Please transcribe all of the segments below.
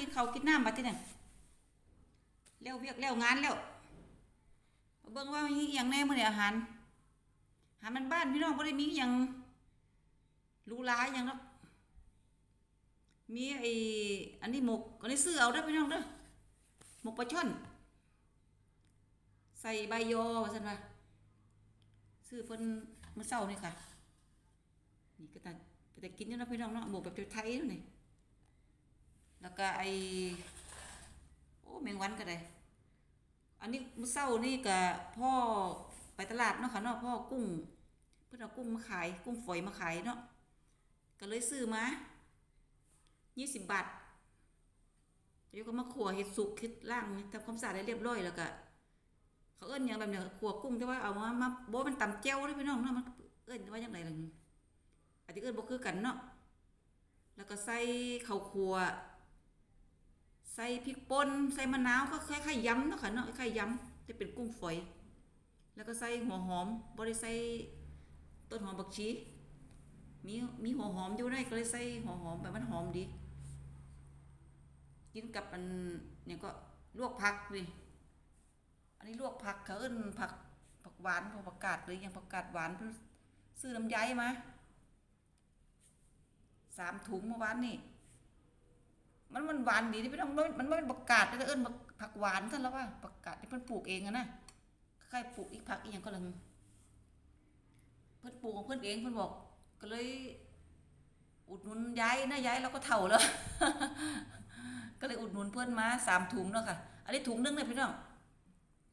กินข้ากินน้ำบัดที่นี่เร็วเวียกเร็วงานแล้วมาเบิ่งว่ามีอย่างแน่มื้อนี้อาหารหามันบ้านพี่น้องบ่ได้มีอย่างรูหราอย่างเนาะมีไอ้อันนี้หมกอันนี้ซื้อเอาเด้อพี่น้องเด้อหมกปลาช่อนใส่ใบยอว่าซั่นว่าซื้อเพิ่นมื้อเช้านี่ค่ะ นี่ก็แต่ก็แต่กินอยู่เนาะพี่น้องเนาะหมกแบบไทยๆนี่ ก็ไอโอ้แมงวันก็ได้ อันนี้มื้อเช้านี่ก็พ่อไปตลาดเนาะค่ะเนาะพ่อกุ้ง เพิ่นเอากุ้งมาขาย กุ้งฝอยมาขายเนาะก็เลยซื้อมา20บาทเดี๋ยวก็มาขัวเฮ็ดสุกเฮ็ดล่างทำความสะอาดให้เรียบร้อยแล้วก็เขาเอิ้นหยังแบบเนี้ยขัวกุ้งแต่ว่าเอามามาบ่มันตำแจ่วเด้พี่น้องเนาะมันเอิ้นว่าจังไดล่ะอันที่เอิ้นบ่คือกันเนาะแล้วก็ใส่ข้าวคั่ว ใส่พริกป่นใส่มะนาวก็คล้ายๆยำเนาะค่ะเนาะคล้ายๆยำแต่เป็นกุ้งฝอย แล้วก็ใส่หัวหอมบ่ได้ใส่ต้นหอมบักชีมีมีหัวหอมอยู่ในก็เลยใส่หัวหอมแบบมันหอมดี กินกับอันเนี่ยก็ลวกผักนี่อันนี้ลวกผักเขาเอิ้นผักผักหวานผักกาดหรือยังผักกาดหวานเพิ่นซื้อน้ำย้ายมาสามถุงเมื่อวานนี่ มันมันหวานดีที่พี่น้องมันมันไม่เป็นผักกาดแต่เอิ้นผักหวานท่านแล้วว่าผักกาดที่เพิ่นปลูกเองอะนะใครปลูกอีกผักอีกอย่างก็เลยเพิ่นปลูกของเพิ่นเองเพิ่นบอก ก็เลย อุดหนุนย้ายนะย้ายเราก็เฒ่าแล้วก็เลยอุดหนุนเพิ่นมาสามถุงเนาะค่ะ อันนี้ถุงหนึงเลยพี่น้อง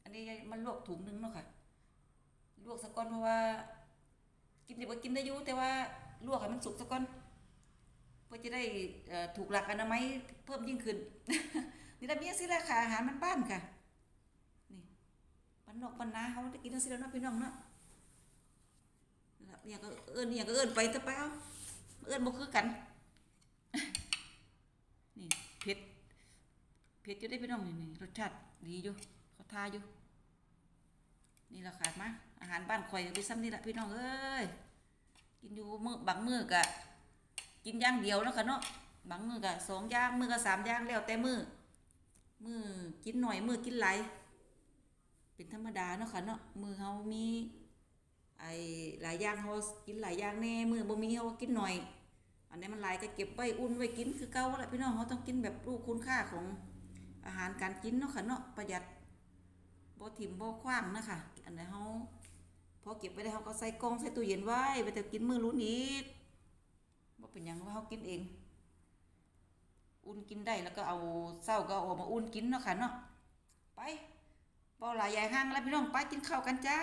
อันนี้มันลวกถุงหนึงเนาะค่ะ ลวกซะก่อนเพราะว่า กินได้บ่กินได้อยู่แต่ว่าลวกให้มันสุกซะก่อน พื่อจะได้ถูกหลักอนามัยเพิ่มยิ่งขึ้น นี่ระเบียงสิราคาอาหารมันบ้านค่ะนี่บ้านนกบ้านนาเขาได้กินทั้งสิแล้วนาะพี่น้องเนาะนะครับเนี่ยก็เอิ้นเนี่ยก็เอิ้นไปแต่เปล่าเอิ้นบ่คือกันนี่เผ็ดเผ็ดอยู่ได้พี่น้องนี่นี่รสชาติดีอยู่เขาทาอยู่นี่ราคามาอาหารบ้านข่อยไปซ้ำนี่แหละพี่น้องเอ้ยกินอยู่มือบางมือก็ กินอย่างเดียวเนาะค่ะเนาะบางมือก็สองอย่างมือก็สามอย่างแล้วแต่มือมือกินหน่อยมือกินหลายเป็นธรรมดาเนาะค่ะเนาะมือเฮามีไอ้หลายอย่างเฮากินหลายอย่างแน่มือบ่มีเฮากินหน่อย อันนี้มันหลายก็เก็บไว้อุ่นไว้กินคือเก่าแหละพี่น้องเฮาต้องกินแบบรู้คุณค่าของอาหารการกินเนาะค่ะเนาะประหยัดบ่ถิ่มบ่ขว้างนะคะอันไหนเฮาพอเก็บไว้ได้เฮาก็ใส่กล่องใส่ตู้เย็นไว้ไปแต่กินมื้อรุ่นอีก เป็นยังว่าเขากินเอง อุ่นกินได้แล้วก็เอาเศร้าก็เอามาอุ่นกินเนาะค่ะเนาะไปบ่หลายยายห้างแล้วพี่น้องไปกินข้าวกันจ้า